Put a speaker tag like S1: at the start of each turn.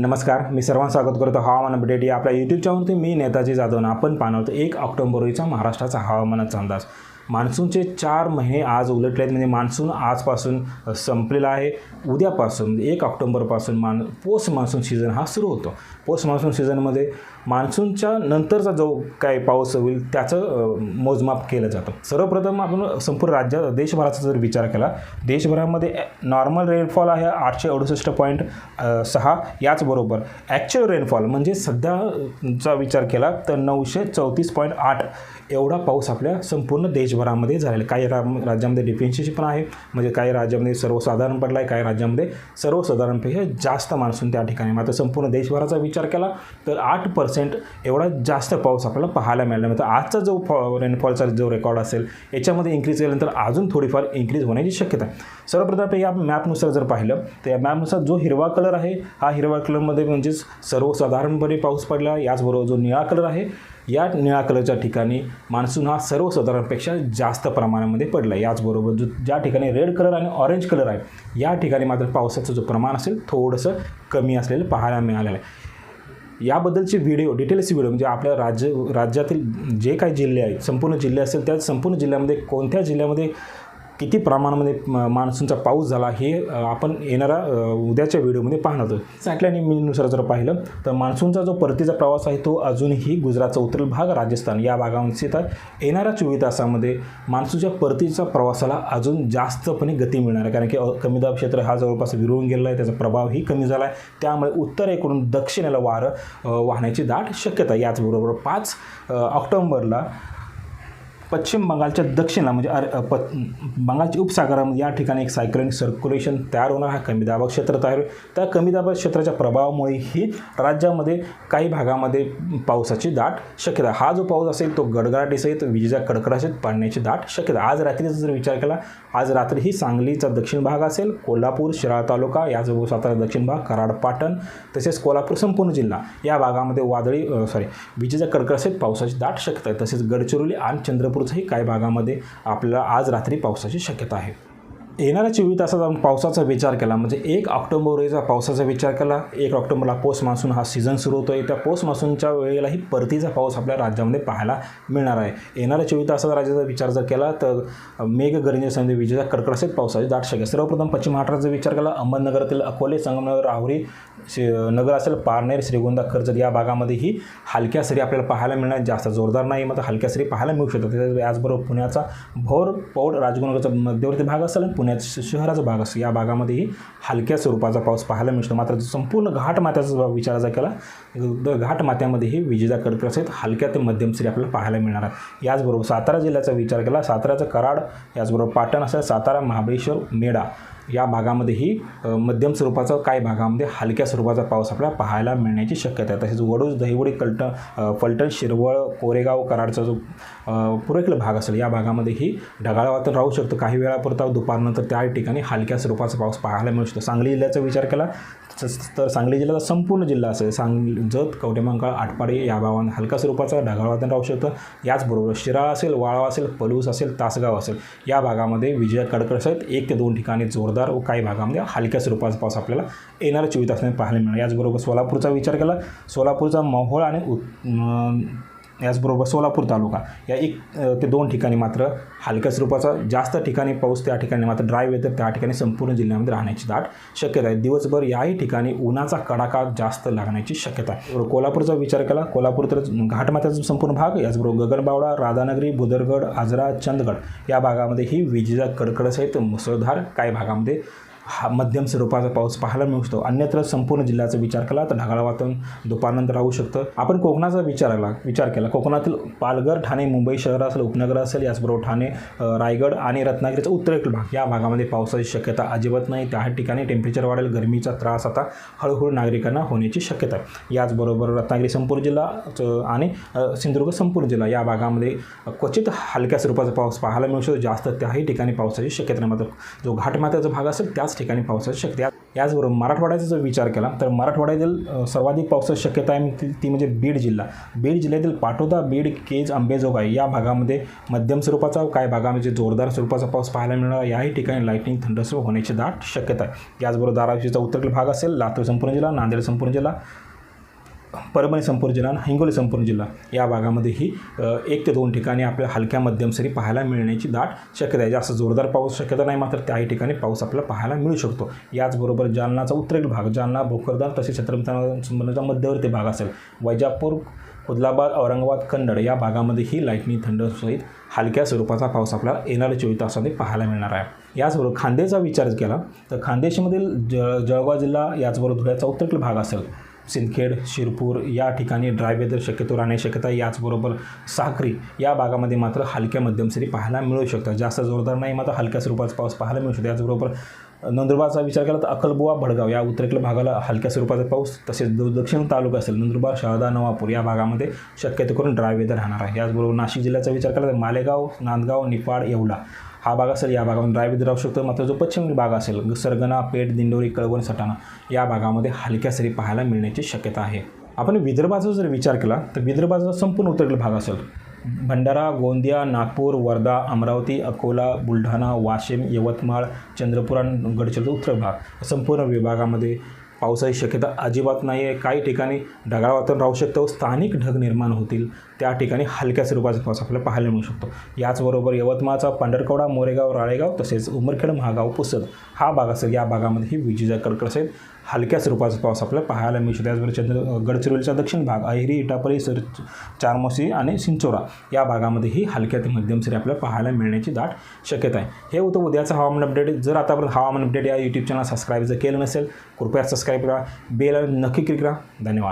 S1: नमस्कार मी सर्वांना स्वागत करतो हवामान अपडेट या आपल्या यूट्यूब चॅनलवरती मी नेताजी जाधव आपण पाहणार एक ऑक्टोबर रोजीचा महाराष्ट्राचा हवामानाचा अंदाज. मान्सूनचे चार महिने आज उलटले आहेत. म्हणजे मान्सून आजपासून संपलेला आहे. उद्यापासून एक ऑक्टोंबरपासून मान पोस्ट मान्सून सीझन हा सुरू होतो. पोस्ट मान्सून सीझनमध्ये मान्सूनच्या नंतरचा जो काही पाऊस होईल त्याचं मोजमाप केलं जातं. सर्वप्रथम आपण संपूर्ण राज्यात देशभराचा जर विचार केला देशभरामध्ये नॉर्मल रेनफॉल आहे आठशे अडुसष्ट पॉईंट सहा. याचबरोबर ॲक्च्युअल रेनफॉल म्हणजे सध्याचा विचार केला तर नऊशे चौतीस पॉईंट आठ. एवढा पाऊस आपल्या संपूर्ण देशभरामध्ये झालेला आहे. काही रा राज्यामध्ये डिफेन्शियस पण आहे. म्हणजे काही राज्यामध्ये सर्वसाधारण पडला आहे काही राज्यामध्ये सर्वसाधारणपेक्षा जास्त मान्सून त्या ठिकाणी मात्र संपूर्ण देशभराचा विचार केला तर आठ पर्सेंट एवढा जास्त पाऊस आपल्याला पाहायला मिळाला मिळतो आजचा जो फॉ रेनफॉलचा जो रेकॉर्ड असेल याच्यामध्ये इन्क्रीज केल्यानंतर अजून थोडीफार इन्क्रीज होण्याची शक्यता आहे. सर्वप्रथम या मॅपनुसार जर पाहिलं तर या मॅपनुसार जो हिरवा कलर आहे हा हिरवा कलरमध्ये म्हणजेच सर्वसाधारणपणे पाऊस पडला. याचबरोबर जो निळा कलर आहे या निळा कलरच्या ठिकाणी मान्सून हा सर्वसाधारणपेक्षा जास्त प्रमाणामध्ये पडला. आहे याचबरोबर जो ज्या ठिकाणी रेड कलर आणि ऑरेंज कलर आहे या ठिकाणी मात्र पावसाचं जो प्रमाण असेल थोडंसं कमी असलेलं पाहायला मिळालेलं आहे. याबद्दलचे व्हिडिओ डिटेल्स व्हिडिओ म्हणजे आपल्या राज्य राज्यातील जे काही जिल्हे आहेत संपूर्ण जिल्हे असेल त्या संपूर्ण जिल्ह्यामध्ये कोणत्या जिल्ह्यामध्ये किती प्रमाणामध्ये म- मान्सूनचा पाऊस झाला हे आपण येणाऱ्या उद्याच्या व्हिडिओमध्ये पाहणार आहोत. सांगितल्याने मीनुसार जर पाहिलं तर मान्सूनचा जो परतीचा प्रवास आहे तो अजूनही गुजरातचा उत्तर भाग राजस्थान या भागामध्ये तर येणाऱ्या चोवीस तासामध्ये मान्सूनच्या परतीच्या प्रवासाला अजून जास्तपणे गती मिळणार आहे. कारण की अ, कमी दाब क्षेत्र हा जवळपास विरळून गेलेला आहे त्याचा प्रभावही कमी झाला आहे. त्यामुळे उत्तरेकडून दक्षिणेला वारं वाहण्याची दाट शक्यता याचबरोबर पाच ऑक्टोंबरला पश्चिम बंगालच्या दक्षिणला म्हणजे अर प बंगालच्या उपसागरामध्ये या ठिकाणी एक सायक्लोनिक सर्क्युलेशन तयार होणार हा कमी दाबा क्षेत्र तयार त्या कमी दाबा क्षेत्राच्या प्रभावामुळे ही राज्यामध्ये काही भागामध्ये पावसाची दाट शक्यता हा जो पाऊस असेल तो गडगडाटीसहित विजेच्या कडकडासहित पाडण्याची दाट शक्यता आज रात्रीचा जर विचार केला आज रात्री ही सांगलीचा दक्षिण भाग असेल कोल्हापूर शिराळा तालुका याचबरोबर सातारा दक्षिण भाग कराड पाटण तसेच कोल्हापूर संपूर्ण जिल्हा या भागामध्ये वादळी सॉरी विजेच्या कडकडासहित पावसाची दाट शक्यता आहे. तसेच गडचिरोली आणि चंद्रपूर चंद्रपूरचंही काही भागामध्ये आपल्याला आज रात्री पावसाची शक्यता आहे. येणाऱ्या चोवीस तासात आपण पावसाचा विचार केला. म्हणजे एक ऑक्टोबर रोजीचा पावसाचा विचार केला. एक ऑक्टोबरला पोस्ट मान्सून हा सीझन सुरू होतो आहे त्या पोस्ट मान्सूनच्या वेळेलाही परतीचा पाऊस आपल्या राज्यामध्ये पाहायला मिळणार आहे. येणाऱ्या चोवीस तासाचा राज्याचा विचार जर केला तर मेघ गरजेसंधी विजेचा कडकडासहित पावसाची दाट शक्य सर्वप्रथम पश्चिम महाराष्ट्राचा विचार केला. अहमदनगरातील अकोले संगमनगर राहुरी नगर असेल पारनेर श्रीगोंदा कर्जत या भागामध्येही हलक्या सरी आपल्याला पाहायला मिळणार. जास्त जोरदार नाही मग हलक्या सरी पाहायला मिळू शकतात. त्याचबरोबर पुण्याचा भोर पौड राजगुनगरचा मध्यवर्ती भाग असेल आणि पुण्याचा शहराचा भाग असतो. या भागामध्येही हलक्या स्वरूपाचा पाऊस पाहायला मिळतो. मात्र संपूर्ण घाट माथ्याचा विचार जर केला तर घाट माथ्यामध्येही विजेचा कडकड असेल हलक्या ते मध्यम सरी आपल्याला पाहायला मिळणार आहे याचबरोबर सातारा जिल्ह्याचा विचार केला साताऱ्याचं कराड याचबरोबर पाटण असेल सातारा महाबळेश्वर मेढा या भागामध्येही मध्यम स्वरूपाचा काही भागामध्ये हलक्या स्वरूपाचा पाऊस आपल्याला पाहायला मिळण्याची शक्यता आहे. तसेच वडूज दहिवडी कलट फलटण शिरवळ कोरेगाव कराडचा जो पुरेकल भाग असेल या भागामध्येही ढगाळ वातावरण राहू शकतं. काही वेळापुरता दुपारनंतर त्या ठिकाणी हलक्या स्वरूपाचा पाऊस पाहायला मिळू शकतो. सांगली जिल्ह्याचा विचार केला तस- तर सांगली जिल्ह्याचा संपूर्ण जिल्हा असेल सांगली जत कवटेमंकाळ आटपाडी या भागात हलका स्वरूपाचा ढगाळ वातावरण राहू शकतं. याचबरोबर शिराळा असेल वाळवा असेल पलूस असेल तासगाव असेल या भागामध्ये विजय कडकडसहित एक ते दोन ठिकाणी जोरदार व काही भागामध्ये हलक्या स्वरूपाचा पाऊस आपल्याला येणाऱ्या चोवीस तासांनी पाहायला मिळणार. याचबरोबर सोलापूरचा विचार केला. सोलापूरचा मोहोळ आणि उत याचबरोबर सोलापूर तालुका या एक ते दोन ठिकाणी मात्र हलक्या स्वरूपाचा जास्त ठिकाणी पाऊस त्या ठिकाणी मात्र ड्राय वेदर त्या ठिकाणी संपूर्ण जिल्ह्यामध्ये राहण्याची दाट शक्यता आहे. दिवसभर याही ठिकाणी उन्हाचा कडाका जास्त लागण्याची शक्यता आहे. कोल्हापूरचा विचार केला कोल्हापूर तर घाटमाथ्याचा संपूर्ण भाग याचबरोबर गगनबावडा राधानगरी बुदरगड आजरा चंदगड या भागामध्ये ही विजेचा कडकडसहित मुसळधार काही भागामध्ये हा मध्यम स्वरूपाचा पाऊस पाहायला मिळू शकतो. अन्यत्र संपूर्ण जिल्ह्याचा विचार केला तर ढगाळ वातावरण दुपारनंतर राहू शकतं. आपण कोकणाचा विचार केला विचार केला. कोकणातील पालघर ठाणे मुंबई शहर असेल उपनगर असेल याचबरोबर ठाणे रायगड आणि रत्नागिरीचा उत्तरेकडील भाग. या भागामध्ये पावसाची शक्यता अजिबात नाही. त्या ठिकाणी टेम्परेचर वाढेल गरमीचा त्रास आता हळूहळू नागरिकांना होण्याची शक्यता आहे. याचबरोबर रत्नागिरी संपूर्ण जिल्हा आणि सिंधुदुर्ग संपूर्ण जिल्हा या भागामध्ये क्वचित हलक्या स्वरूपाचा पाऊस पाहायला मिळू शकतो. जास्त त्याही ठिकाणी पावसाची शक्यता नाही. मात्र जो घाटमाथ्याचा भाग असेल त्याच ठिकाणी पावसाची शक्यता आहे. याचबरोबर मराठवाड्याचा जर विचार केला तर मराठवाड्यातील सर्वाधिक पावसाची शक्यता आहे ती ती म्हणजे बीड जिल्हा. बीड जिल्ह्यातील पाटोदा बीड केज अंबेजोगाई या भागामध्ये मध्यम स्वरूपाचा काही भागामध्ये म्हणजे जोरदार स्वरूपाचा पाऊस पाहायला मिळणार. याही ठिकाणी लाईटनिंग थंडस्व होण्याची दाट शक्यता आहे. याचबरोबर धाराशिवचा उत्तरेकडील भाग असेल लातूर संपूर्ण जिल्हा नांदेड संपूर्ण जिल्हा परभणी संपूर्ण जिल्हा आणि हिंगोली संपूर्ण जिल्हा या भागामध्येही एक ते दोन ठिकाणी आपल्या हलक्या मध्यम सरी पाहायला मिळण्याची दाट शक्यता आहे. जास्त जोरदार पाऊस शक्यता नाही मात्र त्याही ठिकाणी पाऊस आपल्याला पाहायला मिळू शकतो. याचबरोबर जालनाचा उत्तरेकडील भाग जालना भोकरदान तसेच छत्रपती मध्यवर्ती भाग असेल. वैजापूर खुदलाबाद औरंगाबाद कन्नड या भागामध्येही लाईटनिंग थंडसहित हलक्या स्वरूपाचा पाऊस आपल्याला येणाऱ्या चोवीस तासामध्ये पाहायला मिळणार आहे. याचबरोबर खांदेचा विचार केला तर खानदेशमधील ज जळगाव जिल्हा याचबरोबर धुळ्याचा उत्तरेकडील भाग असेल सिंदखेड शिरपूर या ठिकाणी ड्राय वेदर शक्यतो राहण्याची शक्यता याचबरोबर साखरी या भागामध्ये मात्र हलक्या मध्यम सरी पाहायला मिळू शकतात. जास्त जोरदार नाही मात्र हलक्या स्वरूपाचा पाऊस पाहायला मिळू शकतो. याचबरोबर नंदुरबारचा विचार केला तर अकलबुवा भडगाव या उत्तरेकडील भागाला हलक्या स्वरूपाचा पाऊस तसेच दक्षिण तालुका असेल नंदुरबार शहादा नवापूर या भागामध्ये शक्यतो करून ड्राय वेदर राहणार आहे. याचबरोबर नाशिक जिल्ह्याचा विचार केला तर मालेगाव नांदगाव निफाड येवला हा भाग असेल या भागामध्ये ड्राय राहू शकतो मात्र जो पश्चिम भाग असेल सरगणा पेठ दिंडोरी कळवण सटाणा या भागामध्ये हलक्या सरी पाहायला मिळण्याची शक्यता आहे. आपण विदर्भाचा जर विचार केला तर विदर्भाचा संपूर्ण उत्तरेकडील भाग असेल. भंडारा गोंदिया नागपूर वर्धा अमरावती अकोला बुलढाणा वाशिम यवतमाळ चंद्रपूर आणि गडचिरोली उत्तर भाग. संपूर्ण विभागामध्ये पावसाची शक्यता अजिबात नाही आहे काही ठिकाणी ढगाळ वातावरण राहू शकतं स्थानिक ढग निर्माण होतील. त्या ठिकाणी हलक्या स्वरूपाचा पाऊस आपल्याला पाहायला मिळू शकतो. याचबरोबर यवतमाळचा पांढरकवडा मोरेगाव राळेगाव तसेच उमरखेड महागाव पुसद हा भाग असेल. या भागामध्ये ही विजेचा कडकड हलक्या स्वरूपाचा पाऊस आपल्याला पाहायला मिळू त्याचबरोबर चंद्र गडचिरोलीचा दक्षिण भाग अहिरी इटापरी सर चारमोसी आणि सिंचोरा या भागामध्येही हलक्या ते मध्यम सरी आपल्याला पाहायला मिळण्याची दाट शक्यता आहे. हे होतं उद्याचं हवामान अपडेट जर आतापर्यंत हवामान अपडेट या यूट्यूब चॅनल सबस्क्राईब जर केलं नसेल कृपया सबस्क्राईब करा. बेल नक्की क्लिक करा. धन्यवाद.